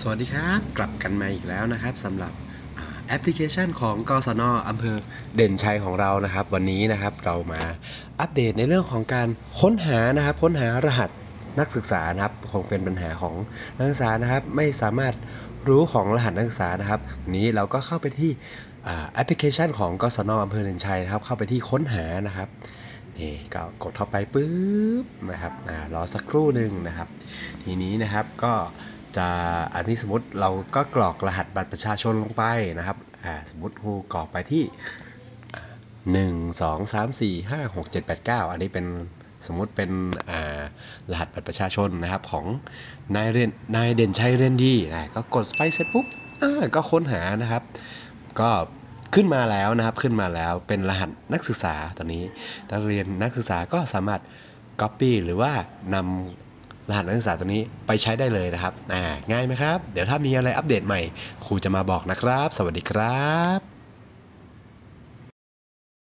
สวัสดีครับ กลับกันมาอีกแล้วนะครับสำหรับอแอปพลิเคชันของกศนอำเภอเด่นชัยของเรานะครับ วันนี้นะครับเรามาอัปเดตในเรื่องของการค้นหานะครับ ค้นหารหัสนักศึกษานะครับคงเป็นปัญหาของนักศึกษานะครับ ไม่สามารถรู้ของรหัสนักศึกษานะครับวันนี้เราก็เข้าไปที่แอปพลิเคชันของกศนอำเภอเด่นชัยนะครับ เข้าไปที่ค้นหานะครับนี่ก็กดเข้าไปปุ๊บนะครับรอสักครู่หนึ่งนะครับ ทีนี้นะครับก็ จะอันนี้สมมติเราก็กรอกรหัสบัตรประชาชนลงไปนะครับสมมติครูกรอกไปที่หนึ่งสองสามสี่ห้าหกเจ็ดแปดเก้าอันนี้เป็นสมมติเป็นรหัสบัตรประชาชนนะครับของนายเรนนายเด่นชัยเรนดีนะก็กดไปเสร็จปุ๊บก็ค้นหานะครับ ก็ขึ้นมาแล้วนะครับขึ้นมาแล้วเป็นรหัสนักศึกษาตอนนี้นักเรียนนักศึกษาก็สามารถ Copy หรือว่านำ รหัสนักศึกษาตัวนี้ไปใช้ได้เลยนะครับง่ายไหมครับ เดี๋ยวถ้ามีอะไรอัปเดตใหม่ครูจะมาบอกนะครับ สวัสดีครับ